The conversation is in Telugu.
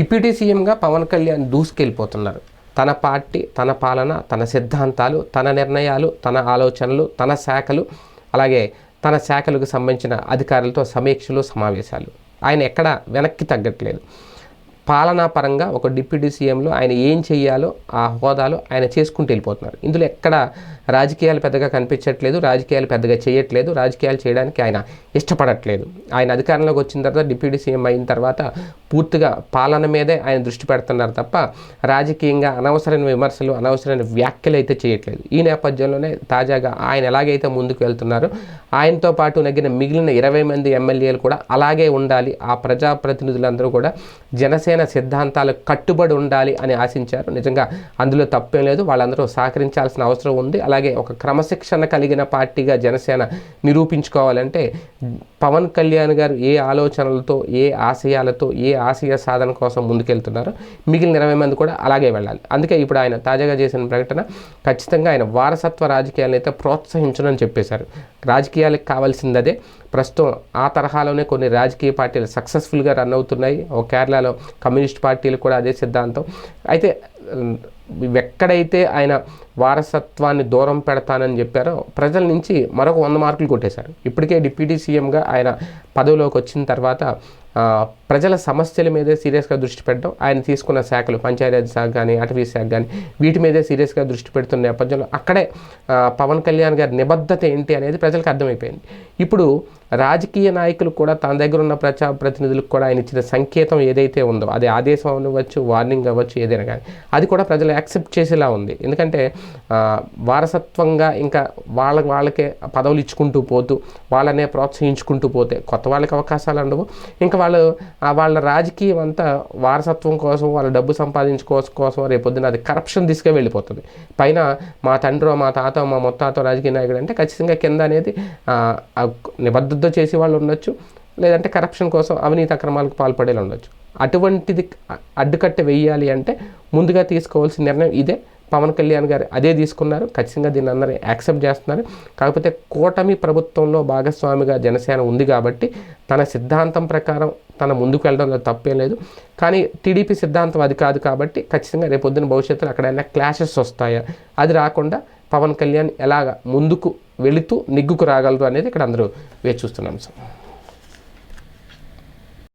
డిప్యూటీ సీఎంగా పవన్ కళ్యాణ్ దూసుకెళ్ళిపోతున్నారు. తన పార్టీ తన పాలన తన సిద్ధాంతాలు తన నిర్ణయాలు తన ఆలోచనలు తన శాఖలు అలాగే తన శాఖలకు సంబంధించిన అధికారులతో సమీక్షలు సమావేశాలు. ఆయన ఎక్కడ వెనక్కి తగ్గట్లేదు. పాలనా పరంగా ఒక డిప్యూటీ సీఎంలో ఆయన ఏం చేయాలో ఆ హోదాలో ఆయన చేసుకుంటూ వెళ్ళిపోతున్నారు. ఇందులో ఎక్కడ రాజకీయాలు పెద్దగా కనిపించట్లేదు రాజకీయాలు పెద్దగా చేయట్లేదు రాజకీయాలు చేయడానికి ఆయన ఇష్టపడట్లేదు. ఆయన అధికారంలోకి వచ్చిన తర్వాత డిప్యూటీ సీఎం అయిన తర్వాత పూర్తిగా పాలన మీదే ఆయన దృష్టి పెడుతున్నారు తప్ప రాజకీయంగా అనవసరమైన విమర్శలు అనవసరమైన వ్యాఖ్యలు అయితే చేయట్లేదు. ఈ నేపథ్యంలోనే తాజాగా ఆయన ఎలాగైతే ముందుకు వెళ్తున్నారో ఆయనతో పాటు నగిన మిగిలిన ఇరవై మంది ఎమ్మెల్యేలు కూడా అలాగే ఉండాలి. ఆ ప్రజాప్రతినిధులందరూ కూడా జనసేన సిద్ధాంతాలకు కట్టుబడి ఉండాలి అని ఆశించారు. నిజంగా అందులో తప్పేం లేదు. వాళ్ళందరూ సహకరించాల్సిన అవసరం ఉంది. అలాగే ఒక క్రమశిక్షణ కలిగిన పార్టీగా జనసేన నిరూపించుకోవాలంటే పవన్ కళ్యాణ్ గారు ఏ ఆలోచనలతో ఏ ఆశయాలతో ఏ ఆశయ సాధన కోసం ముందుకెళ్తున్నారో? మిగిలిన ఇరవై మంది కూడా అలాగే వెళ్ళాలి. అందుకే ఇప్పుడు ఆయన తాజాగా చేసిన ప్రకటన ఖచ్చితంగా ఆయన వారసత్వ రాజకీయాలను అయితే ప్రోత్సహించనని చెప్పేశారు. రాజకీయాలకు కావాల్సింది అదే ప్రస్తుతం ఆ తరహాలోనే కొన్ని రాజకీయ పార్టీలు సక్సెస్ఫుల్గా రన్ అవుతున్నాయి. ఓ కేరళలో కమ్యూనిస్ట్ పార్టీలు కూడా అదే సిద్ధాంతం. అయితే ఎక్కడైతే ఆయన వారసత్వాన్ని దూరం పెడతానని చెప్పారో. ప్రజల నుంచి మరొక వంద మార్కులు కొట్టేశారు. ఇప్పటికే డిప్యూటీ సీఎంగా ఆయన పదవిలోకి వచ్చిన తర్వాత ప్రజల సమస్యల మీదే సీరియస్గా దృష్టి పెట్టడం ఆయన తీసుకున్న శాఖలు పంచాయతీ శాఖ కానీ అటవీ శాఖ కానీ వీటి మీదే సీరియస్గా దృష్టి పెడుతున్న నేపథ్యంలో అక్కడే పవన్ కళ్యాణ్ గారి నిబద్ధత ఏంటి అనేది ప్రజలకు అర్థమైపోయింది. ఇప్పుడు రాజకీయ నాయకులు కూడా తన దగ్గర ఉన్న ప్రజా ప్రతినిధులకు కూడా ఆయన ఇచ్చిన సంకేతం ఏదైతే ఉందో అది ఆదేశం అవ్వచ్చు వార్నింగ్ అవ్వచ్చు ఏదైనా కానీ అది కూడా ప్రజలు యాక్సెప్ట్ చేసేలా ఉంది. ఎందుకంటే వారసత్వంగా ఇంకా వాళ్ళ వాళ్ళకే పదవులు ఇచ్చుకుంటూ పోతూ వాళ్ళనే ప్రోత్సహించుకుంటూ పోతే కొత్త వాళ్ళకి అవకాశాలు ఉండవు. ఇంకా వాళ్ళు వాళ్ళ రాజకీయం అంతా వారసత్వం కోసం వాళ్ళ డబ్బు సంపాదించుకోసం కోసం రేపొద్దున అది కరప్షన్ దిశగా వెళ్ళిపోతుంది. పైన మా తండ్రో మా తాత మా మొత్తాతో రాజకీయ నాయకుడు అంటే ఖచ్చితంగా కింద అనేది నిబద్ధత చేసే వాళ్ళు ఉండొచ్చు. లేదంటే కరప్షన్ కోసం అవినీతి అక్రమాలకు పాల్పడేలా ఉండొచ్చు. అటువంటిది అడ్డుకట్ట వేయాలి అంటే ముందుగా తీసుకోవాల్సిన నిర్ణయం ఇదే. పవన్ కళ్యాణ్ గారు అదే తీసుకున్నారు. ఖచ్చితంగా దీన్ని అందరూ యాక్సెప్ట్ చేస్తున్నారు. కాకపోతే కూటమి ప్రభుత్వంలో భాగస్వామిగా జనసేన ఉంది కాబట్టి తన సిద్ధాంతం ప్రకారం తన ముందుకు వెళ్ళడంలో తప్పేం లేదు. కానీ టీడీపీ సిద్ధాంతం అది కాదు కాబట్టి ఖచ్చితంగా రేపొద్దున భవిష్యత్తులో అక్కడైనా క్లాషెస్ వస్తాయా. అది రాకుండా పవన్ కళ్యాణ్ ఎలాగ ముందుకు వెళుతూ నిగ్గుకు రాగలరు అనేది ఇక్కడ అందరూ వేచి చూస్తున్నాం సార్.